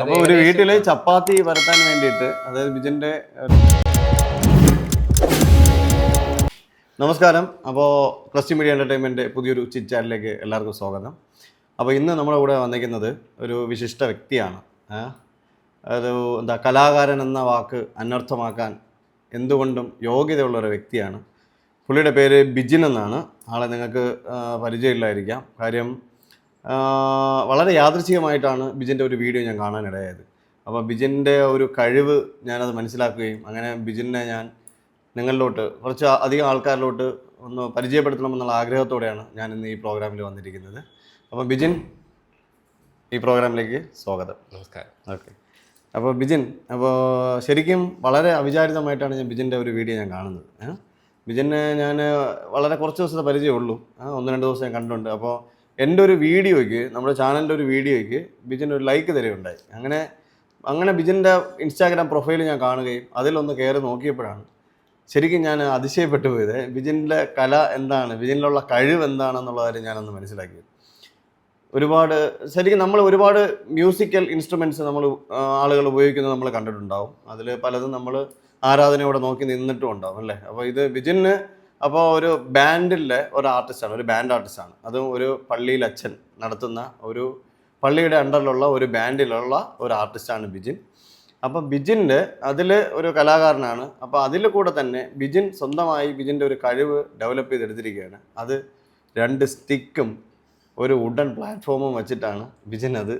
അപ്പോൾ ഒരു വീട്ടിൽ ചപ്പാത്തി പരത്താൻ വേണ്ടിയിട്ട് അതായത് ബിജന്റെ നമസ്കാരം. അപ്പോൾ പ്ലസ് മീഡിയ എന്റർടൈൻമെന്റ് പുതിയൊരു ചിറ്റാലിലേക്ക് എല്ലാവർക്കും സ്വാഗതം. അപ്പോൾ ഇന്ന് നമ്മുടെ കൂടെ വന്നിരിക്കുന്നത് ഒരു വിശിഷ്ട വ്യക്തിയാണ്? ഒരു എന്താ കലാകാരൻ എന്ന വാക്ക് അനർത്ഥമാക്കാൻ എന്തുകൊണ്ടും യോഗ്യതയുള്ള ഒരു വ്യക്തിയാണ്. പുള്ളിയുടെ പേര് ബിജിൻ എന്നാണ്. ആളെ നിങ്ങൾക്ക് പരിചയമില്ലായിരിക്കാം. കാര്യം വളരെ യാദൃച്ഛികമായിട്ടാണ് ബിജിന്റെ ഒരു വീഡിയോ ഞാൻ കാണാനിടയായത്. അപ്പോൾ ബിജിന്റെ ഒരു കഴിവ് ഞാനത് മനസ്സിലാക്കുകയും അങ്ങനെ ബിജിനെ ഞാൻ നിങ്ങളിലോട്ട് കുറച്ച് അധികം ആൾക്കാരിലോട്ട് ഒന്ന് പരിചയപ്പെടുത്തണമെന്നുള്ള ആഗ്രഹത്തോടെയാണ് ഞാൻ ഇന്ന് ഈ പ്രോഗ്രാമിൽ വന്നിരിക്കുന്നത്. അപ്പോൾ ബിജിൻ ഈ പ്രോഗ്രാമിലേക്ക് സ്വാഗതം. നമസ്കാരം. ഓക്കെ. അപ്പോൾ ബിജിൻ അപ്പോൾ ശരിക്കും വളരെ അവിചാരിതമായിട്ടാണ് ഞാൻ ബിജിന്റെ ഒരു വീഡിയോ ഞാൻ കാണുന്നത്. ബിജിനെ ഞാൻ വളരെ കുറച്ച് ദിവസത്തെ പരിചയമുള്ളൂ. ഒന്ന് രണ്ട് ദിവസം ഞാൻ കണ്ടിട്ടുണ്ട്. അപ്പോൾ എന്റെ ഒരു വീഡിയോയ്ക്ക് നമ്മുടെ ചാനലിന്റെ ഒരു വീഡിയോയ്ക്ക് ബിജിൻ ഒരു ലൈക്ക് തരുകയുണ്ടായി അങ്ങനെ അങ്ങനെ ബിജിന്റെ ഇൻസ്റ്റാഗ്രാം പ്രൊഫൈൽ ഞാൻ കാണുകയും അതിലൊന്ന് കയറി നോക്കിയപ്പോഴാണ് ശരിക്കും ഞാൻ അതിശയപ്പെട്ടു പോയത്. ബിജിന്റെ കല എന്താണ്? ബിജിനിലുള്ള കഴിവ് എന്താണെന്നുള്ള കാര്യം ഞാനൊന്ന് മനസ്സിലാക്കി. ഒരുപാട് ശരിക്കും നമ്മൾ ഒരുപാട് മ്യൂസിക്കൽ ഇൻസ്ട്രുമെന്റ്സ് നമ്മൾ ആളുകൾ ഉപയോഗിക്കുന്നത് നമ്മൾ കണ്ടിട്ടുണ്ടാവും. അതിൽ പലതും നമ്മൾ ആരാധനയോടെ നോക്കി നിന്നിട്ടും ഉണ്ടാവും അല്ലേ? അപ്പോൾ ഇത് ബിജിന് അപ്പോൾ ഒരു ബാൻഡിലെ ഒരു ആർട്ടിസ്റ്റാണ് ഒരു ബാൻഡ് ആർട്ടിസ്റ്റാണ്. അതും ഒരു പള്ളിയിൽ അച്ഛൻ നടത്തുന്ന ഒരു പള്ളിയുടെ അണ്ടറിലുള്ള ഒരു ബാൻഡിലുള്ള ഒരു ആർട്ടിസ്റ്റാണ് ബിജിൻ. അപ്പം ബിജിന്റെ അതിൽ ഒരു കലാകാരനാണ്. അപ്പോൾ അതിൽ കൂടെ തന്നെ ബിജിൻ സ്വന്തമായി ബിജിന്റെ ഒരു കഴിവ് ഡെവലപ്പ് ചെയ്തെടുത്തിരിക്കുകയാണ്. അത് രണ്ട് സ്റ്റിക്കും ഒരു വുഡൻ പ്ലാറ്റ്ഫോമും വെച്ചിട്ടാണ് ബിജിൻ അത്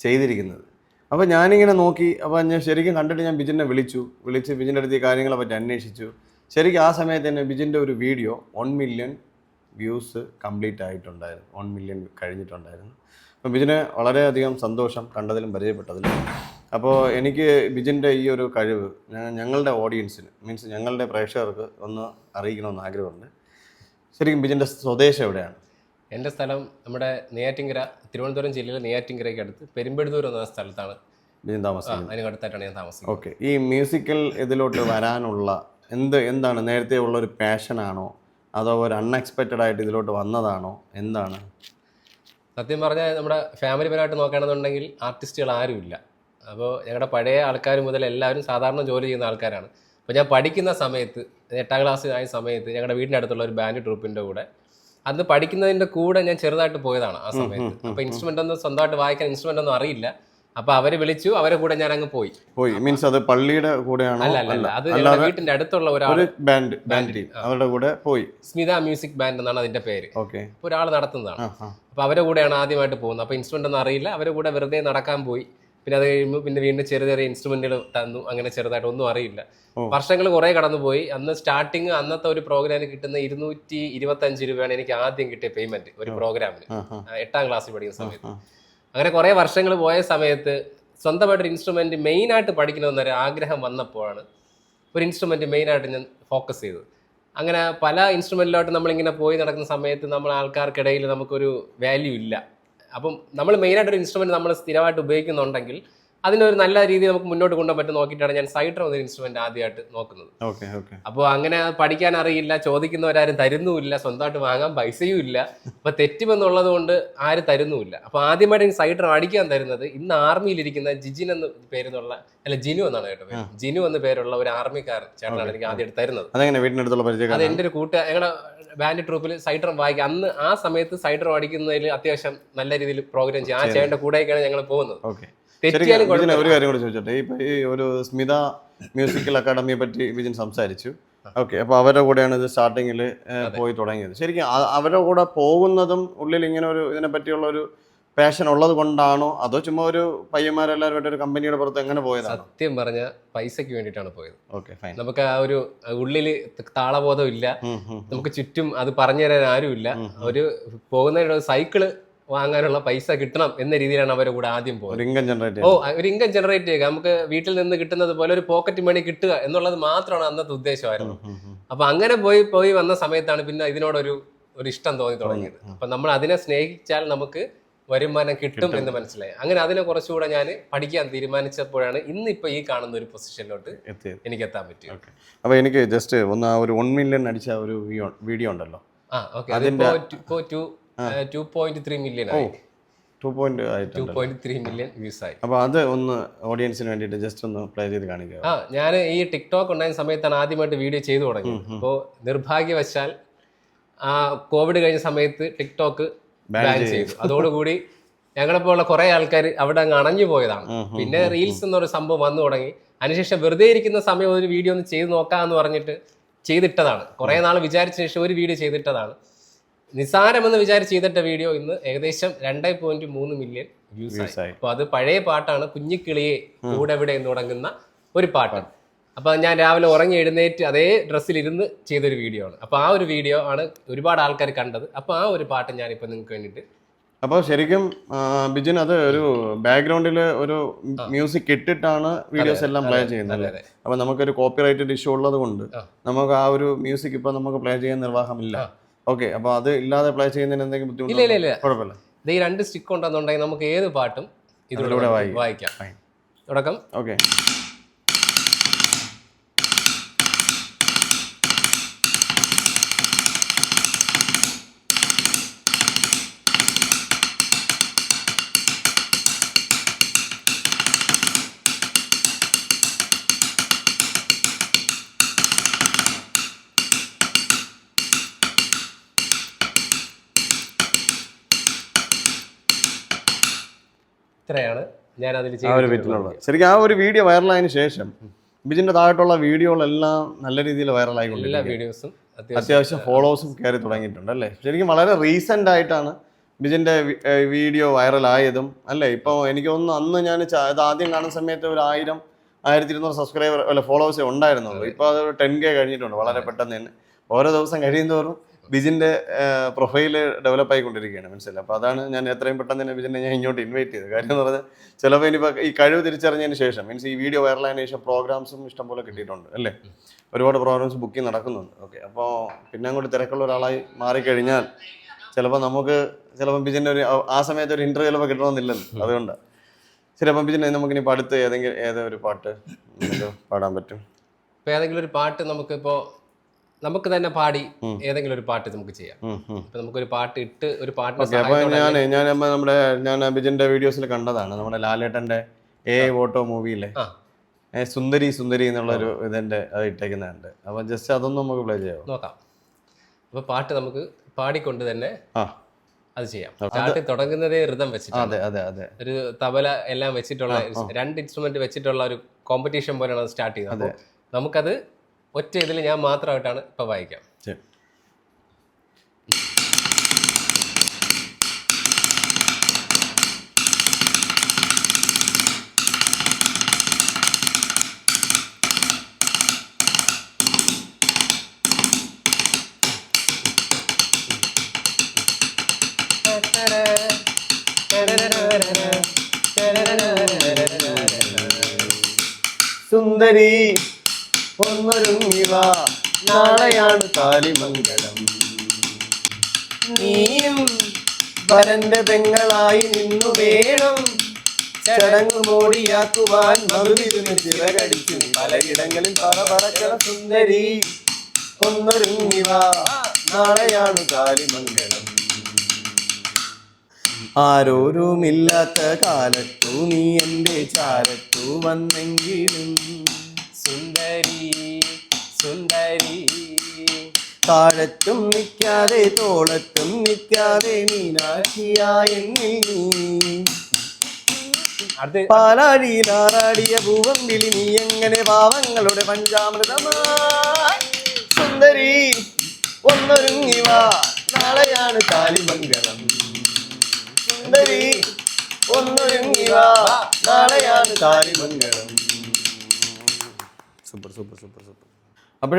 ചെയ്തിരിക്കുന്നത്. അപ്പോൾ ഞാനിങ്ങനെ നോക്കി അപ്പോൾ ഞാൻ ശരിക്കും കണ്ടിട്ട് ഞാൻ ബിജിനെ വിളിച്ചു. വിളിച്ച് ബിജിന്റെ അടുത്ത് ഈ കാര്യങ്ങളെ പറ്റി അന്വേഷിച്ചു. ശരിക്കും ആ സമയത്ത് തന്നെ ബിജിന്റെ ഒരു video one million views complete ആയിട്ടുണ്ടായിരുന്നു. വൺ മില്യൺ കഴിഞ്ഞിട്ടുണ്ടായിരുന്നു. അപ്പോൾ ബിജിന് വളരെയധികം സന്തോഷം കണ്ടതിലും പരിചയപ്പെട്ടതിലും. അപ്പോൾ എനിക്ക് ബിജിന്റെ ഈ ഒരു കഴിവ് ഞങ്ങളുടെ ഓഡിയൻസിന് മീൻസ് ഞങ്ങളുടെ പ്രേക്ഷകർക്ക് ഒന്ന് അറിയിക്കണമെന്ന് ആഗ്രഹമുണ്ട്. ശരിക്കും ബിജിന്റെ സ്വദേശം എവിടെയാണ്? എന്റെ സ്ഥലം നമ്മുടെ നെയ്യാറ്റിങ്കര തിരുവനന്തപുരം ജില്ലയിലെ നെയ്യാറ്റിങ്കരയ്ക്ക് അടുത്ത് പെരുമ്പെടുത്തൂർ എന്ന സ്ഥലത്താണ്. ബിജിൻ താമസിക്കുന്നത്. അതിനടുത്തായിട്ടാണ് ഞാൻ താമസിക്കുന്നത്. ഓക്കെ. ഈ മ്യൂസിക്കൽ ഇതിലോട്ട് വരാനുള്ള എന്ത് എന്താണ്? നേരത്തെ ഉള്ള ഒരു പാഷനാണോ അതോ ഒരു അൺഎക്സ്പെക്റ്റഡ് ആയിട്ട് ഇതിലോട്ട് വന്നതാണോ? എന്താണ്? സത്യം പറഞ്ഞാൽ നമ്മുടെ ഫാമിലി പരമായിട്ട് നോക്കുകയാണെന്നുണ്ടെങ്കിൽ ആർട്ടിസ്റ്റുകൾ ആരുമില്ല അപ്പോൾ ഞങ്ങളുടെ പഴയ ആൾക്കാർ മുതൽ എല്ലാവരും സാധാരണ ജോലി ചെയ്യുന്ന ആൾക്കാരാണ്. അപ്പോൾ ഞാൻ പഠിക്കുന്ന സമയത്ത് എട്ടാം ക്ലാസ് ആയ സമയത്ത് ഞങ്ങളുടെ വീടിന്റെ അടുത്തുള്ള ഒരു ബാൻഡ് ട്രൂപ്പിന്റെ കൂടെ അന്ന് പഠിക്കുന്നതിന്റെ കൂടെ ഞാൻ ചെറുതായിട്ട് പോയതാണ് ആ സമയത്ത്. അപ്പോൾ ഇൻസ്ട്രുമെന്റ് ഒന്നും സ്വന്തമായിട്ട് വായിക്കാൻ ഇൻസ്ട്രുമെന്റ് ഒന്നും അറിയില്ല. അപ്പോൾ അവർ വിളിച്ചു അവരെ കൂടെ ഞാൻ അങ്ങ് പോയി. പോയി. മീൻസ് അത് പള്ളിയുടെ കൂടെയാണോ? അല്ല അല്ല അത് ഞങ്ങളുടെ വീട്ടിന്റെ അടുത്തുള്ള ഒരാൾ ഒരു ബാൻഡ് ബാൻഡ് ടീം അവരുടെ കൂടെ പോയി. സ്മിത മ്യൂസിക് ബാൻഡ് എന്നാണ് അതിന്റെ പേര്. ഓക്കെ ഒരാൾ നടത്തുന്നതാണ്. അപ്പോൾ അവരെ കൂടെയാണ് ആദ്യമായിട്ട് പോകുന്നത്. അപ്പൊ ഇൻസ്ട്രുമെന്റ് ഒന്നും അറിയില്ല. അവരെ കൂടെ വെറുതെ നടക്കാൻ പോയി. പിന്നെ അത് കഴിയുമ്പോൾ പിന്നെ വീണ്ടും ചെറിയ ചെറിയ ഇൻസ്ട്രുമെന്റുകൾ തന്നു. അങ്ങനെ ചെറുതായിട്ട് ഒന്നും അറിയില്ല. വർഷങ്ങൾ കുറേ കടന്നുപോയി. അന്ന് സ്റ്റാർട്ടിങ് അന്നത്തെ ഒരു പ്രോഗ്രാമിന് കിട്ടുന്ന ഇരുന്നൂറ്റി ഇരുപത്തി അഞ്ച് രൂപയാണ് എനിക്ക് ആദ്യം കിട്ടിയ പേയ്മെന്റ് ഒരു പ്രോഗ്രാമിന് എട്ടാം ക്ലാസ്സിൽ പഠിക്കുന്ന സമയത്ത്. അങ്ങനെ കുറേ വർഷങ്ങൾ പോയ സമയത്ത് സ്വന്തമായിട്ടൊരു ഇൻസ്ട്രുമെന്റ് മെയിനായിട്ട് പഠിക്കണമെന്നൊരു ആഗ്രഹം വന്നപ്പോഴാണ് ഒരു ഇൻസ്ട്രുമെന്റ് മെയിനായിട്ട് ഞാൻ ഫോക്കസ് ചെയ്തത്. അങ്ങനെ പല ഇൻസ്ട്രുമെന്റിലോട്ട് നമ്മളിങ്ങനെ പോയി നടക്കുന്ന സമയത്ത് നമ്മൾ ആൾക്കാർക്കിടയിൽ നമുക്കൊരു വാല്യൂ ഇല്ല. അപ്പം നമ്മൾ മെയിനായിട്ടൊരു ഒരു ഇൻസ്ട്രുമെന്റ് നമ്മൾ സ്ഥിരമായിട്ട് ഉപയോഗിക്കുന്നുണ്ടെങ്കിൽ അതിനൊരു നല്ല രീതി നമുക്ക് മുന്നോട്ട് കൊണ്ടുപോകാൻ പറ്റും നോക്കിയിട്ടാണ് ഞാൻ സൈഡർ എന്നൊരു ഇൻസ്ട്രുമെന്റ് ആദ്യമായിട്ട് നോക്കുന്നത്. അപ്പോൾ അങ്ങനെ പഠിക്കാൻ അറിയില്ല ചോദിക്കുന്നവരാരും തരുന്നുമില്ല സ്വന്തമായിട്ട് വാങ്ങാൻ പൈസയും ഇല്ല. അപ്പൊ തെറ്റുമെന്നുള്ളത് കൊണ്ട് ആരും തരുന്നുമില്ല. അപ്പൊ ആദ്യമായിട്ട് എനിക്ക് സൈഡർ അടിക്കാൻ തരുന്നത് ഇന്ന് ആർമിയിലിരിക്കുന്ന ജിജിൻ എന്ന പേരെന്നുള്ള അല്ല ജിനു എന്നാണ് കേട്ടോ ജിനു എന്ന പേരുള്ള ഒരു ആർമിക്കാരൻ ചേട്ടനാണ് എനിക്ക് ആദ്യമായിട്ട് തരുന്നത്. അത് എന്റെ ഒരു കൂട്ടുകാർ ഞങ്ങളുടെ ബാൻഡ് ട്രൂപ്പിൽ സൈഡർ വായിക്കുക അന്ന് ആ സമയത്ത് സൈഡർ അടിക്കുന്നതിൽ അത്യാവശ്യം നല്ല രീതിയിൽ പ്രോഗ്രാം ചെയ്യും. ആ ചേട്ടന്റെ കൂടെയൊക്കെയാണ് ഞങ്ങൾ പോകുന്നത്. ഒരു കാര്യം കൂടി ചോദിച്ചോട്ടെ? ഇപ്പൊ ഈ ഒരു സ്മിത മ്യൂസിക്കൽ അക്കാഡമിയെ പറ്റി ബിജിൻ സംസാരിച്ചു. ഓക്കെ അപ്പൊ അവരുടെ കൂടെയാണ് ഇത് സ്റ്റാർട്ടിങ്ങിൽ പോയി തുടങ്ങിയത്. ശരിക്കും അവരുടെ കൂടെ പോകുന്നതും ഉള്ളിൽ ഇങ്ങനെ ഒരു ഇതിനെ പറ്റിയുള്ള ഒരു പാഷൻ ഉള്ളത് കൊണ്ടാണോ? അതോ ചുമ്മാ ഒരു പയ്യന്മാരെല്ലാവരും ഒരു കമ്പനിയുടെ പുറത്ത് എങ്ങനെ പോയത് സത്യം പറഞ്ഞ പൈസക്ക് വേണ്ടിയിട്ടാണ് പോയത്. ഓക്കെ ഫൈൻ നമുക്ക് ആ ഒരു ഉള്ളിൽ താളബോധം ഇല്ല നമുക്ക് ചുറ്റും അത് പറഞ്ഞു തരാൻ ആരുമില്ല. ഒരു പോകുന്ന സൈക്കിൾ വാങ്ങാനുള്ള പൈസ കിട്ടണം എന്ന രീതിയിലാണ് അവരുടെ കൂടെ ആദ്യം പോകുന്നത് ജനറേറ്റ് ഓ ഒരു ഇൻകം ജനറേറ്റ് ചെയ്യുക. നമുക്ക് വീട്ടിൽ നിന്ന് കിട്ടുന്നത് പോലെ ഒരു പോക്കറ്റ് മണി കിട്ടുക എന്നുള്ളത് മാത്രമാണ് അന്നത്തെ ഉദ്ദേശമായിരുന്നു അപ്പൊ അങ്ങനെ പോയി പോയി വന്ന സമയത്താണ് പിന്നെ ഇതിനോടൊരു ഒരു ഇഷ്ടം തോന്നി തുടങ്ങിയത്. അപ്പൊ നമ്മൾ അതിനെ സ്നേഹിച്ചാൽ നമുക്ക് വരുമാനം കിട്ടും എന്ന് മനസ്സിലായി. അങ്ങനെ അതിനെ കുറച്ചുകൂടെ ഞാൻ പഠിക്കാൻ തീരുമാനിച്ചപ്പോഴാണ് ഇന്നിപ്പോ ഈ കാണുന്ന ഒരു പൊസിഷനിലോട്ട് എനിക്ക് എത്താൻ പറ്റും അപ്പൊ എനിക്ക് ജസ്റ്റ് ഒന്ന് ആ ഒരു വൺ മില്യൺ അടിച്ച ഒരു വീഡിയോ ഉണ്ടല്ലോ. ആ okay. Two point three million ആയി. ടു പോയിന്റ് ടു ആയിട്ടുണ്ട്. പോയിന്റ് ത്രീ മില്യൺ വ്യൂസ് ആയി. അപ്പോൾ അത് ഒന്ന് ഓഡിയൻസിന് വേണ്ടിയിട്ട് ജസ്റ്റ് ഒന്ന് പ്ലേ ചെയ്ത് കാണിക്കുക. ആ ഞാൻ ഈ ടിക്ടോക്ക് ഉണ്ടായ സമയത്താണ് ആദ്യമായിട്ട് വീഡിയോ ചെയ്തു തുടങ്ങിയത്. അപ്പോൾ നിർഭാഗ്യവശാൽ ആ കോവിഡ് കഴിഞ്ഞ സമയത്ത് ടിക്ടോക്ക് ബാൻ ചെയ്തു. അതോടുകൂടി ഞങ്ങളെപ്പോലുള്ള കുറെ ആൾക്കാർ അവിടെ അങ്ങ് അണഞ്ഞു പോയതാണ്. പിന്നെ റീൽസ് എന്നൊരു സംഭവം വന്നു തുടങ്ങി. അതിനുശേഷം വെറുതെ ഇരിക്കുന്ന സമയം ഒരു വീഡിയോ ഒന്ന് ചെയ്ത് നോക്കാമെന്ന് പറഞ്ഞിട്ട് ചെയ്തിട്ടതാണ്. കുറെ നാൾ വിചാരിച്ച ശേഷം ഒരു വീഡിയോ ചെയ്തിട്ടതാണ്. നിസ്സാരമെന്ന് വിചാരിച്ച് ചെയ്തിട്ട വീഡിയോ ഇന്ന് ഏകദേശം രണ്ടേ പോയിന്റ് മൂന്ന് മില്യൺ വ്യൂസ് ആയി. അപ്പോൾ അപ്പൊ അത് പഴയ പാട്ടാണ് കുഞ്ഞിക്കിളിയെ കൂടെ എവിടെ എന്ന് തുടങ്ങുന്ന ഒരു പാട്ട്. അപ്പൊ ഞാൻ രാവിലെ ഉറങ്ങി എഴുന്നേറ്റ് അതേ ഡ്രസ്സിൽ ഇരുന്ന് ചെയ്തൊരു വീഡിയോ ആണ്. അപ്പൊ ആ ഒരു വീഡിയോ ആണ് ഒരുപാട് ആൾക്കാർ കണ്ടത്. അപ്പൊ ആ ഒരു പാട്ട് ഞാനിപ്പോ നിങ്ങൾക്ക് വേണ്ടിട്ട് അപ്പോൾ ശരിക്കും ബിജിൻ അത് ഒരു ബാക്ക്ഗ്രൗണ്ടിൽ ഒരു മ്യൂസിക് ഇട്ടിട്ടാണ് വീഡിയോസ് എല്ലാം പ്ലേ ചെയ്യുന്നത്. അപ്പോൾ നമുക്കൊരു കോപ്പിറൈറ്റഡ് ഇഷ്യൂ ഉള്ളത് കൊണ്ട് നമുക്ക് ആ ഒരു മ്യൂസിക് ഇപ്പോൾ നമുക്ക് പ്ലേ ചെയ്യാൻ നിർവാഹമില്ല. ഓക്കെ അപ്പോൾ അത് ഇല്ലാതെ പ്ലേ ചെയ്യുന്നതിന് എന്തെങ്കിലും ഇല്ല ഇല്ല ബുദ്ധിമുട്ട് ഇല്ല. കുഴപ്പമില്ല. ഇത് ഈ രണ്ട് സ്റ്റിക്ക് ഉണ്ടെന്നുണ്ടെങ്കിൽ നമുക്ക് ഏത് പാട്ടും ഇതിലൂടെ അതിലൂടെ വായിക്കാം. Fine. തുടക്കം. ഓക്കെ ഞാൻ അതിൽ ആ ഒരു ശരിക്കും ആ ഒരു വീഡിയോ വൈറലായതിനു ശേഷം ബിജിന്റെ താഴെട്ടുള്ള വീഡിയോകളെല്ലാം നല്ല രീതിയിൽ എല്ലാ വൈറലായിക്കൊണ്ടിരിക്കും വീഡിയോസും അത്യാവശ്യം ഫോളോവേഴ്സും കയറി തുടങ്ങിയിട്ടുണ്ട് അല്ലേ? ശരിക്കും വളരെ റീസെന്റ് ആയിട്ടാണ് ബിജിന്റെ വീഡിയോ വൈറലായതും അല്ലേ? ഇപ്പോൾ എനിക്ക് ഒന്ന് അന്ന് ഞാൻ ച- ഇത് ആദ്യം കാണുന്ന സമയത്ത് ഒരു ആയിരം ആയിരത്തി ഇരുന്നൂറ് സബ്സ്ക്രൈബർ അല്ല ഫോളോവേഴ്സേ ഉണ്ടായിരുന്നുള്ളൂ. ഇപ്പോൾ അത് ടെൻ കെ കഴിഞ്ഞിട്ടുണ്ട്. വളരെ പെട്ടെന്ന് തന്നെ. ഓരോ ദിവസം കഴിയുന്തോറും ബിജിന്റെ പ്രൊഫൈൽ ഡെവലപ്പ് ആയിക്കൊണ്ടിരിക്കുകയാണ് മനസ്സിലായി? അപ്പോൾ അതാണ് ഞാൻ എത്രയും പെട്ടെന്ന് തന്നെ ബിജിനെ ഞാൻ ഇങ്ങോട്ട് ഇൻവൈറ്റ് ചെയ്തത്. കാര്യം എന്ന് പറഞ്ഞാൽ ചിലപ്പോൾ ഇനിയിപ്പോൾ ഈ കഴിവ് തിരിച്ചറിഞ്ഞതിന് ശേഷം മീൻസ് ഈ വീഡിയോ വൈറലായതിനു ശേഷം പ്രോഗ്രാംസും ഇഷ്ടംപോലെ കിട്ടിയിട്ടുണ്ട് അല്ലേ? ഒരുപാട് പ്രോഗ്രാംസ് ബുക്കിംഗ് നടക്കുന്നുണ്ട്. ഓക്കെ അപ്പോൾ പിന്നെ അങ്ങോട്ട് തിരക്കുള്ള ഒരാളായി മാറിക്കഴിഞ്ഞാൽ ചിലപ്പോൾ നമുക്ക് ചിലപ്പോൾ ബിജിന്റെ ഒരു ആ- സമയത്ത് ഒരു ഇന്റർവ്യൂ ചിലപ്പോൾ കിട്ടണമെന്നില്ലല്ലോ അതുകൊണ്ടാണ് ശരി അപ്പം ബിജിനെ നമുക്കിനി അടുത്ത് ഏതെങ്കിലും ഏതൊരു പാട്ട് പാടാൻ പറ്റും. ഇപ്പോൾ ഏതെങ്കിലും ഒരു പാട്ട് നമുക്കിപ്പോ നമുക്ക് തന്നെ പാടി ഏതെങ്കിലും ഒരു പാട്ട് നമുക്ക് ചെയ്യാം. നമുക്ക് ഒരു നമുക്കൊരു പാട്ട് ഇട്ട് ഒരു പാട്ട് ഞാൻ ഞാൻ നമ്മുടെ ഞാൻ അഭിജിന്റെ വീഡിയോസിൽ കണ്ടതാണ്. നമ്മുടെ ലാലേട്ടന്റെ എ ഓട്ടോ മൂവിയിലെ സുന്ദരി സുന്ദരി എന്നുള്ള ഒരു ഇതിന്റെ അത് ഇട്ടേക്കുന്നുണ്ട് അപ്പൊ ജസ്റ്റ് അതൊന്നും നമുക്ക് പ്ലേ ചെയ്യാം നോക്കാം. അപ്പൊ പാട്ട് നമുക്ക് പാടിക്കൊണ്ട് തന്നെ അത് ചെയ്യാം. പാട്ട് തുടങ്ങുന്നതേ ഋതം വെച്ചിട്ട് ഒരു തബല എല്ലാം വെച്ചിട്ടുള്ള രണ്ട് ഇൻസ്ട്രുമെന്റ് വെച്ചിട്ടുള്ള ഒരു കോമ്പറ്റീഷൻ പോലെയാണ് അത് സ്റ്റാർട്ട് ചെയ്യുന്നത്. നമുക്കത് ഒറ്റ ഇതിൽ ഞാൻ മാത്രമായിട്ടാണ് ഇപ്പൊ വായിക്കാം. ശരി. സുന്ദരി ഒന്നൊരുങ്ങിവ നാളെയാണ് താലിമംഗലം നീയും വരന്റെ പെങ്ങളായി നിന്നു വേണം. ചടങ്ങ് മോടിയാക്കുവാൻ മറുവിരുന്ന് ചിറകടിച്ചു പലയിടങ്ങളിൽ പറ പറക്കണ സുന്ദരി. ഒന്നൊരുങ്ങിവ നാളെയാണ് താലിമംഗലം ആരോരുമില്ലാത്ത കാലത്തു നീ എന്റെ ചാരത്തു വന്നെങ്കിലും സുന്ദരി സുന്ദരി. താഴത്തും നിൽക്കാതെ തോളത്തും നിൽക്കാതെ മീനാക്ഷിയായ എന്നിൽ നീ. അടുത്ത് പാലാഴിയിലാറാടിയ ഭൂവമ്പിളി നീ എങ്ങനെ പാവങ്ങളുടെ പഞ്ചാമൃതമായി? സുന്ദരി ഒന്നൊരുങ്ങിവ നാളെയാണ് താലിമംഗളം സുന്ദരി ഒന്നൊരുങ്ങിവ നാളെയാണ് താലിമംഗളം സൂപ്പർ സൂപ്പർ സൂപ്പർ സൂപ്പർ. അപ്പോൾ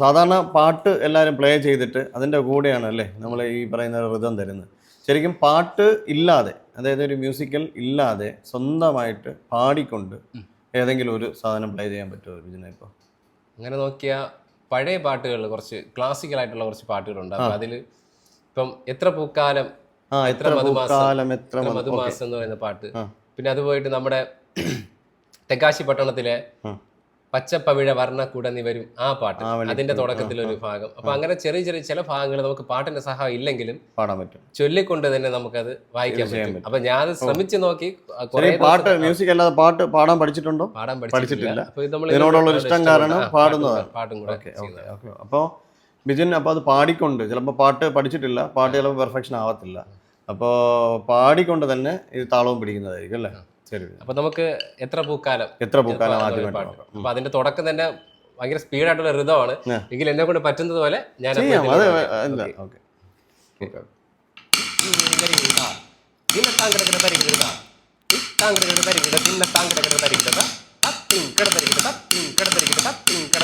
സാധാരണ പാട്ട് എല്ലാവരും പ്ലേ ചെയ്തിട്ട് അതിന്റെ കൂടെയാണ് അല്ലേ നമ്മൾ ഈ പറയുന്ന ഋതം തരുന്നത്. ശരിക്കും പാട്ട് ഇല്ലാതെ അതായത് ഒരു മ്യൂസിക്കൽ ഇല്ലാതെ സ്വന്തമായിട്ട് പാടിക്കൊണ്ട് ഏതെങ്കിലും ഒരു സാധനം പ്ലേ ചെയ്യാൻ പറ്റുമോ വിജന ഇപ്പോൾ അങ്ങനെ നോക്കിയാൽ പഴയ പാട്ടുകൾ കുറച്ച് ക്ലാസിക്കൽ ആയിട്ടുള്ള കുറച്ച് പാട്ടുകളുണ്ട്. അപ്പോൾ അതിൽ ഇപ്പം എത്ര പൂക്കാലം ആ എത്ര മധുമാസം, എത്ര മധുമാസം എന്ന് പറയുന്ന പാട്ട്. പിന്നെ അത് പോയിട്ട് നമ്മുടെ തെക്കാശി പട്ടണത്തിലെ. പച്ചപ്പവിഴ വർണക്കുടനി വരും ആ പാട്ട്. അതിന്റെ ഒരു ഭാഗം. അപ്പൊ അങ്ങനെ ചെറിയ ചെറിയ ചില ഭാഗങ്ങൾ നമുക്ക് പാട്ടിന്റെ സഹായം ഇല്ലെങ്കിലും പാടാൻ പറ്റും. ചൊല്ലിക്കൊണ്ട് തന്നെ നമുക്കത് വായിക്കാൻ പറ്റും. അപ്പൊ ഞാൻ ശ്രമിച്ചു നോക്കി പാട്ട് മ്യൂസിക് അല്ലാതെ പാട്ട് പാടാൻ പഠിച്ചിട്ടുണ്ടോ? പാടാൻ പഠിച്ചിട്ടില്ല. ഇതിനോടുള്ള ഇഷ്ടം കാരണം പാട്ടും പാടുന്നതാണ്. കൂടെ- പാട്ടും കൂടെ അപ്പോൾ ബിജിൻ അപ്പോൾ അത് പാടിക്കൊണ്ട് ചിലപ്പോൾ പാട്ട് പഠിച്ചിട്ടില്ല. പാട്ട് ചിലപ്പോൾ പെർഫെക്ഷൻ ആവത്തില്ല. അപ്പോൾ പാടിക്കൊണ്ട് തന്നെ ഇത് താളവും പിടിക്കുന്നതായിരിക്കും അല്ലേ? അപ്പൊ നമുക്ക് എത്ര പൂക്കാലം എത്ര പൂക്കാലം ആദ്യം പാട്ട്. അപ്പൊ അതിന്റെ തുടക്കം തന്നെ ഭയങ്കര സ്പീഡായിട്ടുള്ള ഋതമാണ്. എങ്കിൽ എന്നെ കൊണ്ട് പറ്റുന്നത് പോലെ ഞാൻ. തിന്ന താങ്കിടകിട തരികിട. ഇത്താങ്കിടകിട തരികിട. തിന്ന താങ്കിടകിട തരികിട. തത്തിൻ കിട തരികിട. തത്തിൻ കിട